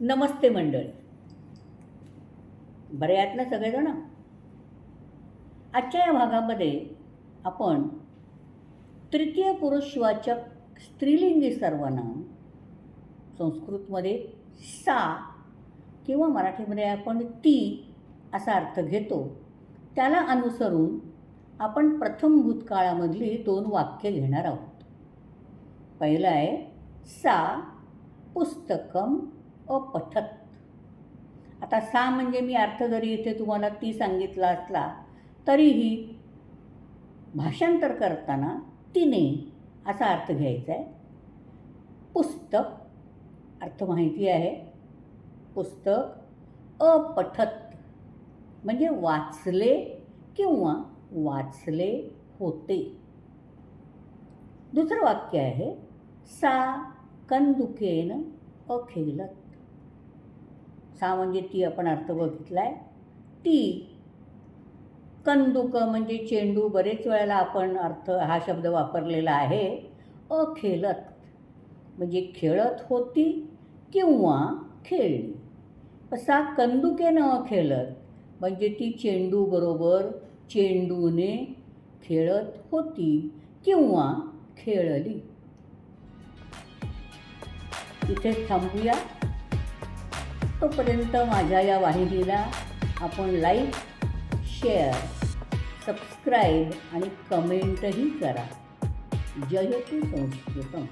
नमस्ते मंडळी. बरे आहेत ना सगळेजण? आजच्या या भागामध्ये आपण तृतीय पुरुषवाचक स्त्रीलिंगी सर्वनाम संस्कृतमध्ये सा किंवा मराठीमध्ये आपण ती असा अर्थ घेतो. त्याला अनुसरून आपण प्रथम भूतकाळामधली दोन वाक्य घेणार आहोत. पहिलं आहे सा पुस्तकम अपठत आता सा म्हणजे मी अर्थ जरी इथे तुम्हाला ती सांगितला असला तरीही भाषांतर करताना तिने असा अर्थ घ्यायचा आहे. पुस्तक अर्थ माहिती आहे. पुस्तक अपठत म्हणजे वाचले किंवा वाचले होते. दुसरं वाक्य आहे सा कंदुकेन अखेलत. सा म्हणजे ती आपण अर्थ बघितला आहे ती कंदुक म्हणजे चेंडू बरेच वेळेला आपण अर्थ हा शब्द वापरलेला आहे. अखेलत म्हणजे खेळत होती किंवा खेळली. असा कंदुकेनं अखेलत म्हणजे ती चेंडूबरोबर चेंडूने खेळत होती किंवा खेळली. इथे थांबूया. तोपर्यंत माझ्या या वाहिनीला आपण लाईक शेअर सबस्क्राईब आणि कमेंटही करा. जयतु संस्कृतम.